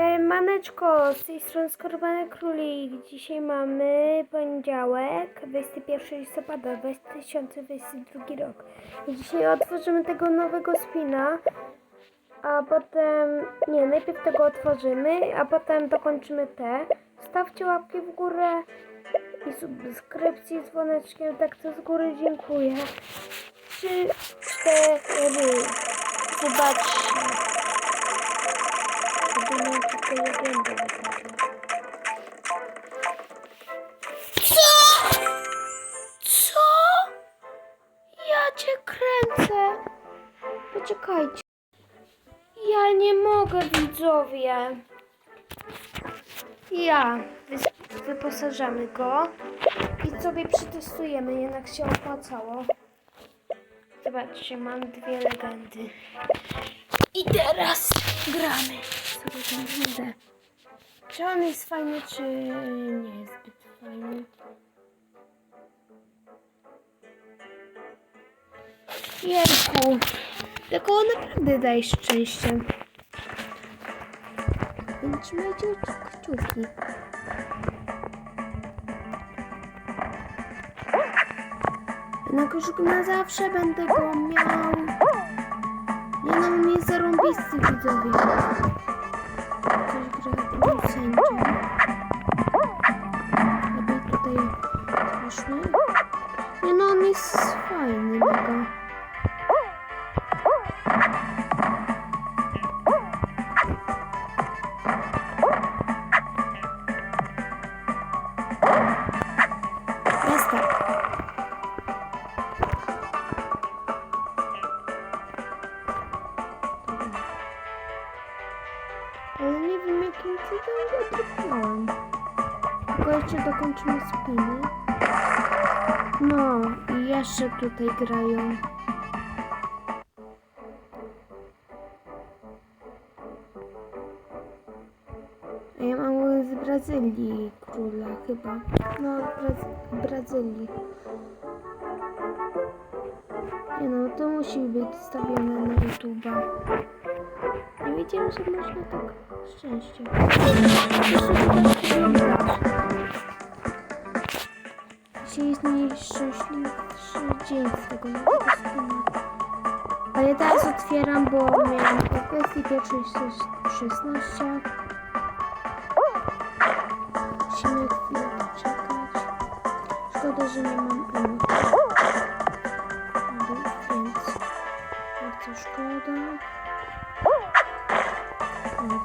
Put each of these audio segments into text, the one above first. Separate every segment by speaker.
Speaker 1: E, Maneczko, z tej strony Skorpiony Królik. Dzisiaj mamy poniedziałek, 21 listopada 2022 rok. I dzisiaj otworzymy tego nowego spina, a potem, nie, najpierw tego otworzymy, a potem dokończymy te. Stawcie łapki w górę i subskrypcji z dzwoneczkiem, tak to z góry dziękuję. Trzy, cztery, zobaczcie. Co? Co? Ja cię kręcę. Poczekajcie. Ja nie mogę, widzowie. Ja. Wyposażamy go i sobie przetestujemy, jednak się opłacało. Zobaczcie, mam dwie legendy. I teraz gramy sobie tę rundę. Czy on jest fajny, czy nie jest zbyt fajny? Jejku, tylko on naprawdę daje szczęście. Więc trzymajcie kciuki. Na koszyku na zawsze będę go miał. Nie no, on jest zarąbisty widzowie. Ale nie wiem jakim cudem trafnąłem. Tylko jeszcze dokończymy spiny. No i jeszcze tutaj grają. A ja mam z Brazylii króla chyba. No, Braz- Brazylii. Nie no, to musi być stawione na YouTube'a. Nie wiedziałam, że można tak szczęście. Dzisiaj jest najszczęśliwszy dzień z tego. Ale teraz otwieram, bo miałam o kwestii pierwszej 16. Musimy chwilę poczekać. Szkoda, że nie mam emocji.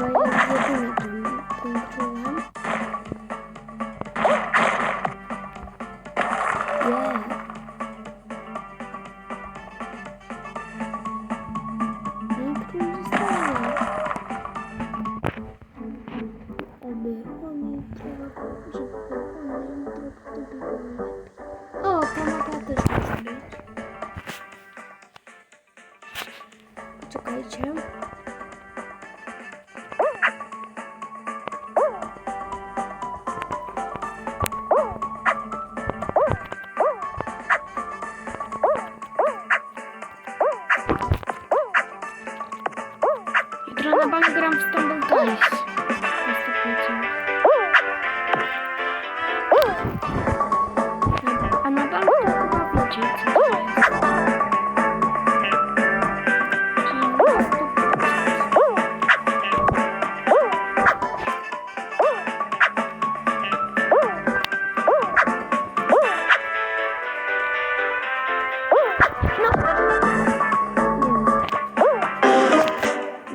Speaker 1: ja jedyny tym, tym królem. Yeah. No i król zostaje. Oby on jutro, żeby lepiej. O, kanapa też może być. Poczekajcie.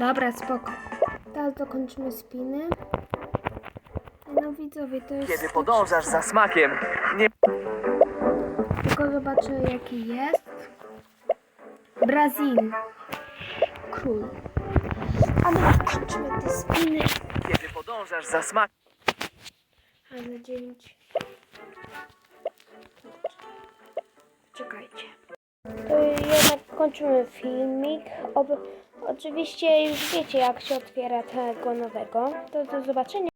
Speaker 1: Dobra, spoko. Teraz dokończymy spiny. No widzowie, to jest...
Speaker 2: Kiedy podążasz za smakiem, nie
Speaker 1: Tylko zobaczę jaki jest. Brazil. Król. A my kończymy te spiny.
Speaker 2: Kiedy podążasz za smakiem.
Speaker 1: A na dziewięć. Czekajcie. To jednak kończymy filmik. Ob- oczywiście już wiecie jak się otwiera tego nowego. To do zobaczenia.